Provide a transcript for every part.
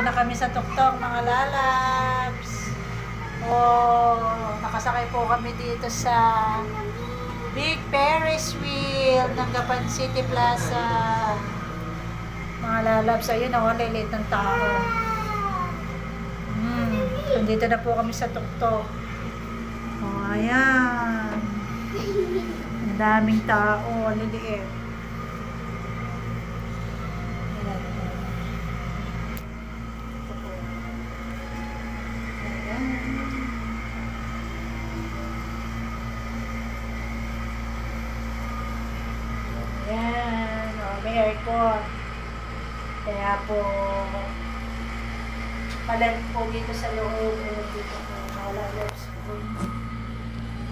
na kami sa tuktok, mga lalabs. Oh, nakasakay po kami dito sa Big Ferris Wheel ng Gapan City Plaza. Mga lalabs, ayun ako, lilit ng tao. Hmm, nandito na po kami sa tuktok. Oh, ayan. Ang daming tao, liliit. May aircon. Kaya po, palag po dito sa loob. Ayan, dito po. Po.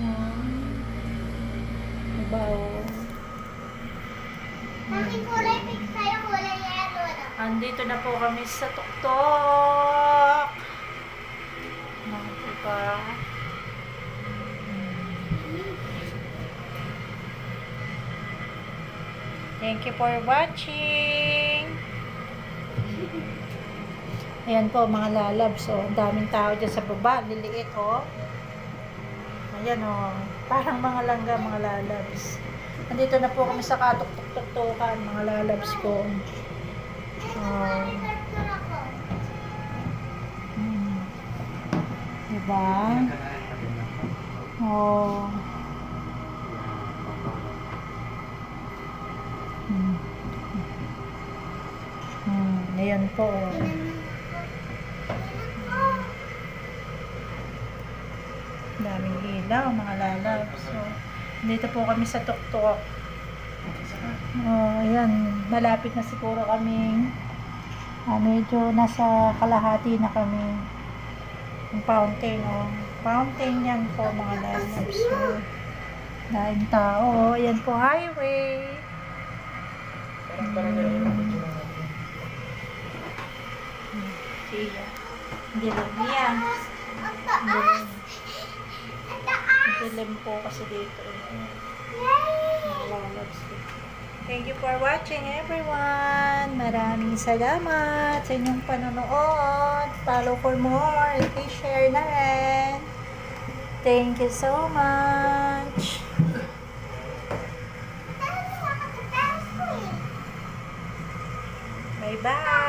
Ayan. Diba, oh. Mami, kulay pink tayo, kulay yellow na. Andito na po kami sa tuktok. Mga diba? Thank you for watching. Ayan po mga lalabs. Oh. Ang daming tao dyan sa baba. Liliit oh. Ayan oh. Parang mga langga mga lalabs. Andito na po kami sa katuk-tuk-tuktukan mga lalabs ko. Oh. Hmm. Diba? Oh. Hmm. Hmm. Ayan po. Daming ilaw, mga lalab. So, dito po kami sa tuktok. Oh, ayan. Malapit na siguro kami. Ah, medyo nasa kalahati na kami. Yung fountain, oh. Fountain yan po, mga lalab. So, daing tao. Ayan po, highway. Hmm. Siya. Dilim yan. Ang taas! Ang taas! Dilim po kasi dito. Yay! Lalabs ko. Thank you for watching everyone. Maraming salamat sa inyong panonood. Follow for more. Please share na rin. Thank you so much. Bye-bye!